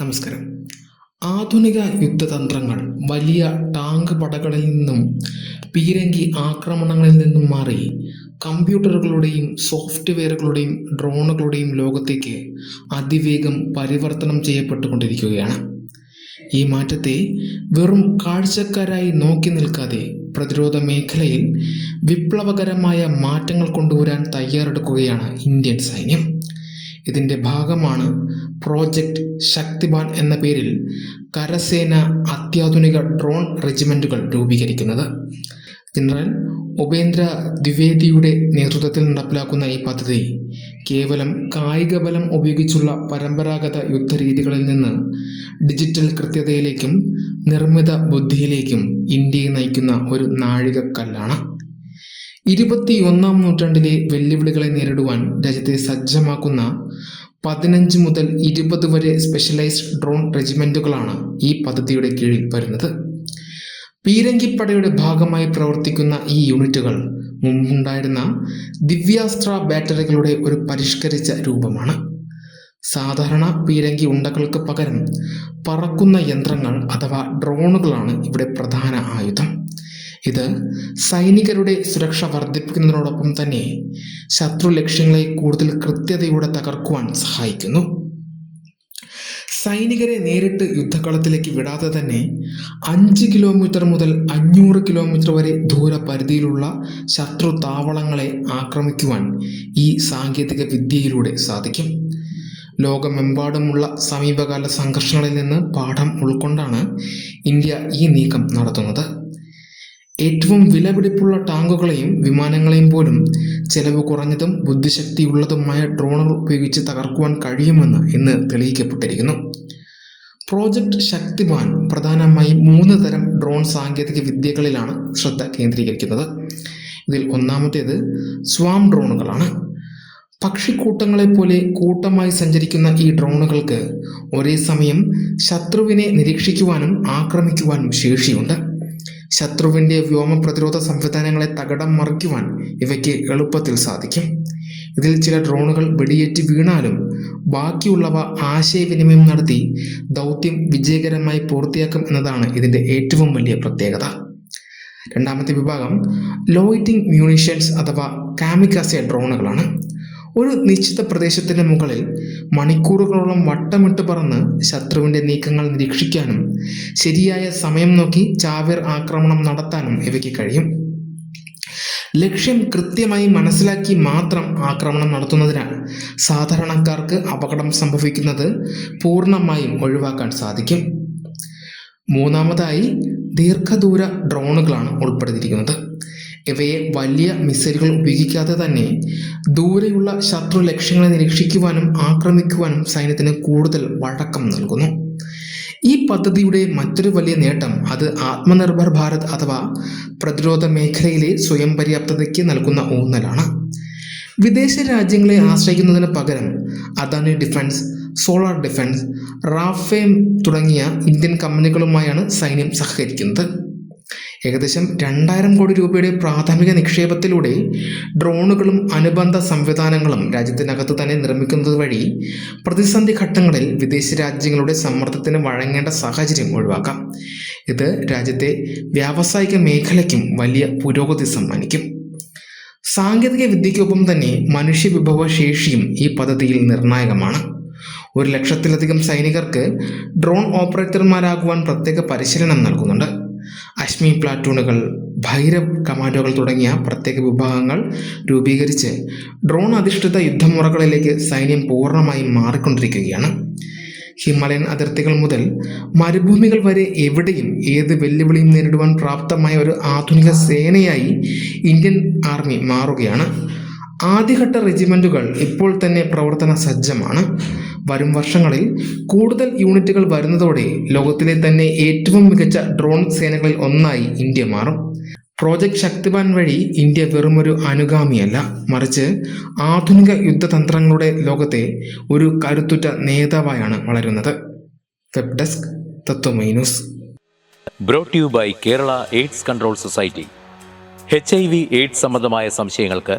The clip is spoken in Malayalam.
നമസ്കാരം. ആധുനിക യുദ്ധതന്ത്രങ്ങൾ വലിയ ടാങ്ക് പടകളിൽ നിന്നും പീരങ്കി ആക്രമണങ്ങളിൽ നിന്നും മാറി കമ്പ്യൂട്ടറുകളുടെയും സോഫ്റ്റ്വെയറുകളുടെയും ഡ്രോണുകളുടെയും ലോകത്തേക്ക് അതിവേഗം പരിവർത്തനം ചെയ്യപ്പെട്ടുകൊണ്ടിരിക്കുകയാണ്. ഈ മാറ്റത്തെ വെറും കാഴ്ചക്കാരായി നോക്കി നിൽക്കാതെ പ്രതിരോധ മേഖലയിൽ വിപ്ലവകരമായ മാറ്റങ്ങൾ കൊണ്ടുവരാൻ തയ്യാറെടുക്കുകയാണ് ഇന്ത്യൻ സൈന്യം. ഇതിന്റെ ഭാഗമാണ് പ്രോജക്റ്റ് ശക്തിബാൻ എന്ന പേരിൽ കരസേന അത്യാധുനിക ഡ്രോൺ റെജിമെന്റുകൾ രൂപീകരിക്കുന്നത്. ജനറൽ ഉപേന്ദ്ര ദ്വിവേദിയുടെ നേതൃത്വത്തിൽ നടപ്പിലാക്കുന്ന ഈ പദ്ധതി കേവലം കായിക ബലം ഉപയോഗിച്ചുള്ള പരമ്പരാഗത യുദ്ധരീതികളിൽ നിന്ന് ഡിജിറ്റൽ കൃത്യതയിലേക്കും നിർമ്മിത ബുദ്ധിയിലേക്കും ഇന്ത്യയെ നയിക്കുന്ന ഒരു നാഴികക്കല്ലാണ്. ഇരുപത്തിയൊന്നാം നൂറ്റാണ്ടിലെ വെല്ലുവിളികളെ നേരിടുവാൻ രാജ്യത്തെ സജ്ജമാക്കുന്ന പതിനഞ്ച് മുതൽ ഇരുപത് വരെ സ്പെഷ്യലൈസ്ഡ് ഡ്രോൺ റെജിമെന്റുകളാണ് ഈ പദ്ധതിയുടെ കീഴിൽ വരുന്നത്. പീരങ്കിപ്പടയുടെ ഭാഗമായി പ്രവർത്തിക്കുന്ന ഈ യൂണിറ്റുകൾ മുമ്പുണ്ടായിരുന്ന ദിവ്യാസ്ത്ര ബാറ്ററികളുടെ ഒരു പരിഷ്കരിച്ച രൂപമാണ്. സാധാരണ പീരങ്കി ഉണ്ടകൾക്ക് പകരം പറക്കുന്ന യന്ത്രങ്ങൾ അഥവാ ഡ്രോണുകളാണ് ഇവിടെ പ്രധാന ആയുധം. ഇത് സൈനികരുടെ സുരക്ഷ വർദ്ധിപ്പിക്കുന്നതിനോടൊപ്പം തന്നെ ശത്രു ലക്ഷ്യങ്ങളെ കൂടുതൽ കൃത്യതയോടെ തകർക്കുവാൻ സഹായിക്കുന്നു. സൈനികരെ നേരിട്ട് യുദ്ധക്കളത്തിലേക്ക് വിടാതെ തന്നെ അഞ്ച് കിലോമീറ്റർ മുതൽ അഞ്ഞൂറ് കിലോമീറ്റർ വരെ ദൂരപരിധിയിലുള്ള ശത്രു താവളങ്ങളെ ആക്രമിക്കുവാൻ ഈ സാങ്കേതിക വിദ്യയിലൂടെ സാധിക്കും. ലോകമെമ്പാടുമുള്ള സമീപകാല സംഘർഷങ്ങളിൽ നിന്ന് പാഠം ഉൾക്കൊണ്ടാണ് ഇന്ത്യ ഈ നീക്കം നടത്തുന്നത്. ഏറ്റവും വിലപിടിപ്പുള്ള ടാങ്കുകളെയും വിമാനങ്ങളെയും പോലും ചെലവ് കുറഞ്ഞതും ബുദ്ധിശക്തിയുള്ളതുമായ ഡ്രോണുകൾ ഉപയോഗിച്ച് തകർക്കുവാൻ കഴിയുമെന്ന് ഇന്ന് തെളിയിക്കപ്പെട്ടിരിക്കുന്നു. പ്രോജക്റ്റ് ശക്തിമാൻ പ്രധാനമായും മൂന്ന് തരം ഡ്രോൺ സാങ്കേതിക വിദ്യകളിലാണ് ശ്രദ്ധ കേന്ദ്രീകരിക്കുന്നത്. ഇതിൽ ഒന്നാമത്തേത് സ്വാം ഡ്രോണുകളാണ്. പക്ഷിക്കൂട്ടങ്ങളെ പോലെ കൂട്ടമായി സഞ്ചരിക്കുന്ന ഈ ഡ്രോണുകൾക്ക് ഒരേ സമയം ശത്രുവിനെ നിരീക്ഷിക്കുവാനും ആക്രമിക്കുവാനും ശേഷിയുണ്ട്. ശത്രുവിന്റെ വ്യോമ പ്രതിരോധ സംവിധാനങ്ങളെ തകടം മറിക്കുവാൻ ഇവയ്ക്ക് എളുപ്പത്തിൽ സാധിക്കും. ഇതിൽ ചില ഡ്രോണുകൾ വെടിയേറ്റ് വീണാലും ബാക്കിയുള്ളവ ആശയവിനിമയം നടത്തി ദൗത്യം വിജയകരമായി പൂർത്തിയാക്കും എന്നതാണ് ഇതിന്റെ ഏറ്റവും വലിയ പ്രത്യേകത. രണ്ടാമത്തെ വിഭാഗം ലോയിറ്റിംഗ് മ്യൂണിഷൻസ് അഥവാ കാമിക്കാസെ ഡ്രോണുകളാണ്. ഒരു നിശ്ചിത പ്രദേശത്തിന് മുകളിൽ മണിക്കൂറുകളോളം വട്ടമിട്ട് പറന്ന് ശത്രുവിന്റെ നീക്കങ്ങൾ നിരീക്ഷിക്കാനും ശരിയായ സമയം നോക്കി ചാവിർ ആക്രമണം നടത്താനും ഇവയ്ക്ക് കഴിയും. ലക്ഷ്യം കൃത്യമായി മനസ്സിലാക്കി മാത്രം ആക്രമണം നടത്തുന്നതിനാൽ സാധാരണക്കാർക്ക് അപകടം സംഭവിക്കുന്നത് പൂർണമായും ഒഴിവാക്കാൻ സാധിക്കും. മൂന്നാമതായി ദീർഘദൂര ഡ്രോണുകളാണ് ഉൾപ്പെടുത്തിയിരിക്കുന്നത്. ഇവയെ വലിയ മിസൈലുകൾ ഉപയോഗിക്കാതെ തന്നെ ദൂരെയുള്ള ശത്രു ലക്ഷ്യങ്ങളെ നിരീക്ഷിക്കുവാനും ആക്രമിക്കുവാനും സൈന്യത്തിന് കൂടുതൽ വഴക്കം നൽകുന്നു. ഈ പദ്ധതിയുടെ മറ്റൊരു വലിയ നേട്ടം അത് ആത്മനിർഭർ ഭാരത് അഥവാ പ്രതിരോധ മേഖലയിലെ സ്വയം പര്യാപ്തതയ്ക്ക് നൽകുന്ന ഊന്നലാണ്. വിദേശ രാജ്യങ്ങളെ ആശ്രയിക്കുന്നതിന് പകരം അദാനി ഡിഫൻസ് സോളാർ ഡിഫൻസ് റാഫേം തുടങ്ങിയ ഇന്ത്യൻ കമ്പനികളുമായാണ് സൈന്യം സഹകരിക്കുന്നത്. ഏകദേശം രണ്ടായിരം കോടി രൂപയുടെ പ്രാഥമിക നിക്ഷേപത്തിലൂടെ ഡ്രോണുകളും അനുബന്ധ സംവിധാനങ്ങളും രാജ്യത്തിനകത്ത് തന്നെ നിർമ്മിക്കുന്നത് വഴി പ്രതിസന്ധി ഘട്ടങ്ങളിൽ വിദേശ രാജ്യങ്ങളുടെ സമ്മർദ്ദത്തിന് വഴങ്ങേണ്ട സാഹചര്യം ഒഴിവാക്കാം. ഇത് രാജ്യത്തെ വ്യാവസായിക മേഖലയ്ക്കും വലിയ പുരോഗതി സമ്മാനിക്കും. സാങ്കേതിക വിദ്യയ്ക്കൊപ്പം തന്നെ മനുഷ്യ വിഭവശേഷിയും ഈ പദ്ധതിയിൽ നിർണായകമാണ്. ഒരു ലക്ഷത്തിലധികം സൈനികർക്ക് ഡ്രോൺ ഓപ്പറേറ്റർമാരാകുവാൻ പ്രത്യേക പരിശീലനം നൽകുന്നുണ്ട്. അശ്മി പ്ലാറ്റൂണുകൾ ഭൈരവ് കമാൻഡോകൾ തുടങ്ങിയ പ്രത്യേക വിഭാഗങ്ങൾ രൂപീകരിച്ച് ഡ്രോൺ അധിഷ്ഠിത യുദ്ധമുറകളിലേക്ക് സൈന്യം പൂർണമായും മാറിക്കൊണ്ടിരിക്കുകയാണ്. ഹിമാലയൻ അതിർത്തികൾ മുതൽ മരുഭൂമികൾ വരെ എവിടെയും ഏത് വെല്ലുവിളിയും നേരിടുവാൻ പ്രാപ്തമായ ഒരു ആധുനിക സേനയായി ഇന്ത്യൻ ആർമി മാറുകയാണ്. ആദ്യഘട്ട റെജിമെന്റുകൾ ഇപ്പോൾ തന്നെ പ്രവർത്തന സജ്ജമാണ്. വരും വർഷങ്ങളിൽ കൂടുതൽ യൂണിറ്റുകൾ വരുന്നതോടെ ലോകത്തിലെ തന്നെ ഏറ്റവും മികച്ച ഡ്രോൺ സേനകളിൽ ഒന്നായി ഇന്ത്യ മാറും. പ്രോജക്ട് ശക്തിമാൻ വഴി ഇന്ത്യ വെറുമൊരു അനുഗാമിയല്ല. മറിച്ച് ആധുനിക യുദ്ധതന്ത്രങ്ങളുടെ ലോകത്തെ ഒരു കരുത്തുറ്റ നേതാവായാണ് വളരുന്നത്. Web desk Tatwamayi news. Brought you by Kerala AIDS control society H I V AIDS സംബന്ധമായ സംശയങ്ങൾക്ക്